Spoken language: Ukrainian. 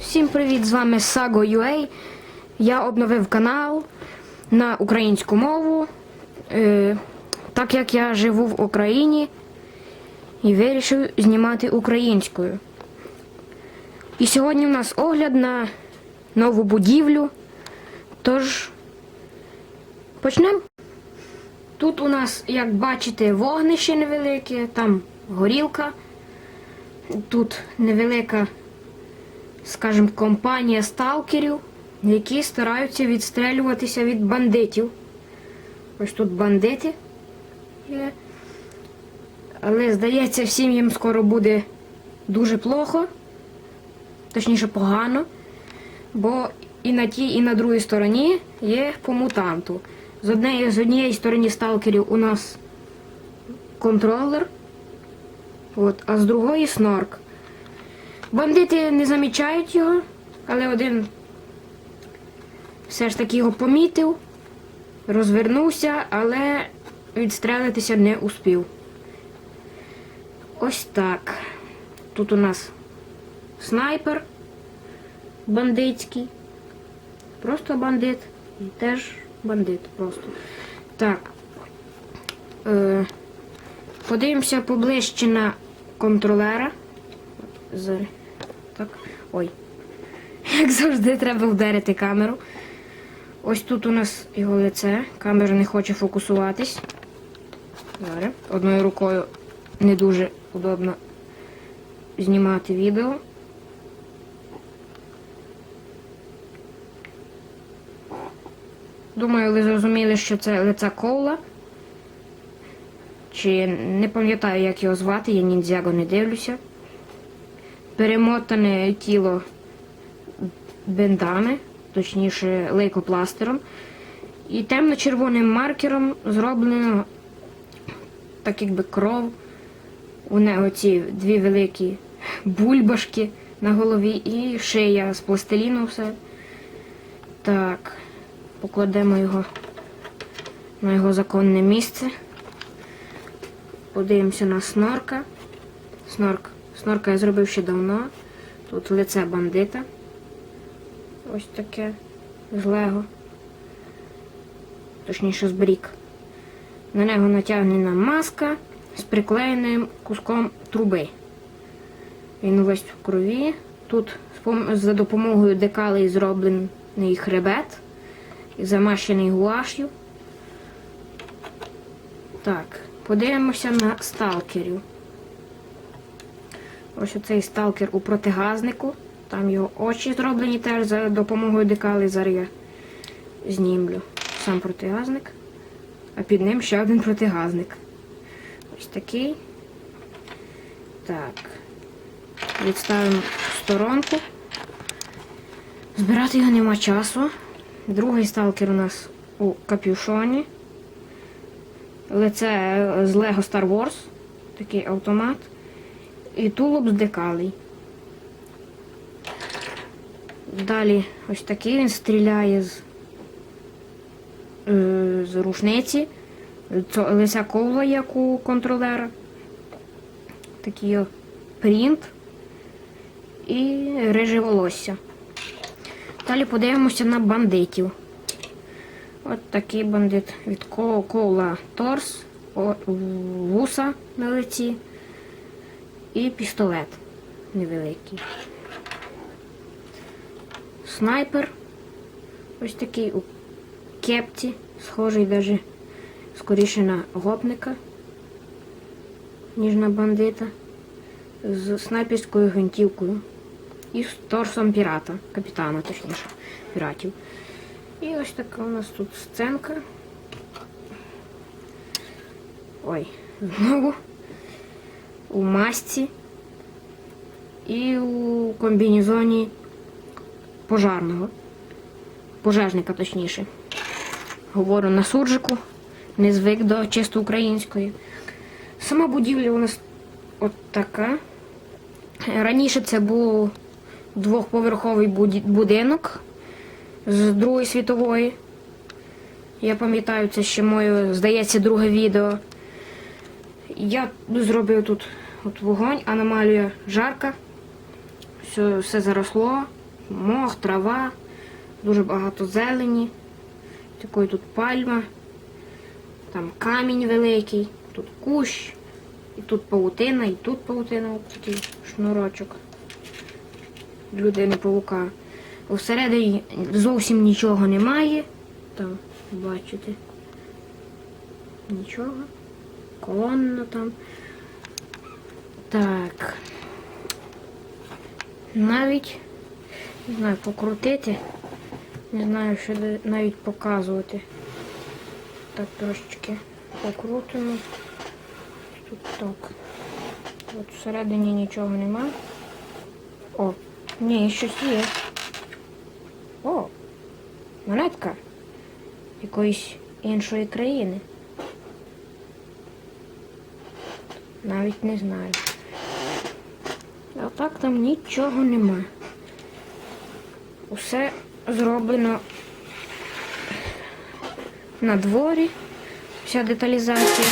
Всім привіт! З вами Sago.ua. Я обновив канал на українську мову, е, так як я живу в Україні і вирішив знімати українською. І сьогодні у нас огляд на нову будівлю. Тож почнемо. Тут у нас, як бачите, вогнище невелике, там горілка. Тут невелика скажімо, компанія сталкерів, які стараються відстрелюватися від бандитів. Ось тут бандити є. Але здається, всім їм скоро буде дуже плохо, точніше погано, бо і на тій, і на другій стороні є по мутанту. З однієї, з однієї сторони сталкерів у нас контролер, от, а з другої снорк. Бандити не замічають його, але один все ж таки його помітив, розвернувся, але відстрелитися не успів. Ось так. Тут у нас снайпер бандитський. Просто бандит. І теж бандит просто. Так. Е, подивимося поближче на контролера. Так. Ой. Як завжди, треба вдарити камеру. Ось тут у нас його лице. Камера не хоче фокусуватись. Зараз. Одною рукою не дуже удобно знімати відео. Думаю, ви зрозуміли, що це лице Коула. Чи не пам'ятаю, як його звати, я ніндзяго не дивлюся перемотане тіло бинтами, точніше лейкопластером, і темно-червоним маркером зроблено так якби кров. У нього ці дві великі бульбашки на голові і шия з пластиліну все. Так, покладемо його на його законне місце. Подивимося на снорка. Снорк Снорка я зробив ще давно. Тут лице бандита. Ось таке з Лего. Точніше з брік. На нього натягнена маска з приклеєним куском труби. Він весь в крові. Тут за допомогою декалей зроблений хребет замащений гуаш'ю. Так, подивимося на сталкерів. Ось оцей сталкер у протигазнику. Там його очі зроблені теж за допомогою декали. Зараз я знімлю сам протигазник. А під ним ще один протигазник. Ось такий. Так. Відставимо сторонку. Збирати його нема часу. Другий сталкер у нас у капюшоні. Лице з Lego Star Wars. Такий автомат і тулуб з декалей. Далі ось такий він стріляє з е, з рушниці. Це лися ковла, як у контролера. Такий принт і риже волосся. Далі подивимося на бандитів. От такий бандит від кола торс, вуса на лиці і пістолет невеликий. Снайпер. Ось такий у кепці, схожий навіть скоріше на гопника, ніж на бандита, з снайперською гвинтівкою і з торсом пірата, капітана, точніше, піратів. І ось така у нас тут сценка. Ой, знову у масці і у комбінезоні пожарного. Пожежника, точніше. Говорю на суржику, не звик до чисто української. Сама будівля у нас от така. Раніше це був двохповерховий будинок з Другої світової. Я пам'ятаю, це ще моє, здається, друге відео. Я зробив тут от вогонь, аномалія жарка. Все, все заросло. Мох, трава, дуже багато зелені. Такої тут пальма. Там камінь великий, тут кущ, і тут паутина, і тут паутина, от такий шнурочок. Людини павука. Всередині зовсім нічого немає. Там, бачите. Нічого. Колонна там. Так. Навіть не знаю, покрутити. Не знаю, що навіть показувати. Так трошечки покрутимо. Тут так. От всередині нічого нема. О, ні, щось є. О, монетка якоїсь іншої країни. Навіть не знаю. А так там нічого нема. Усе зроблено на дворі. Вся деталізація.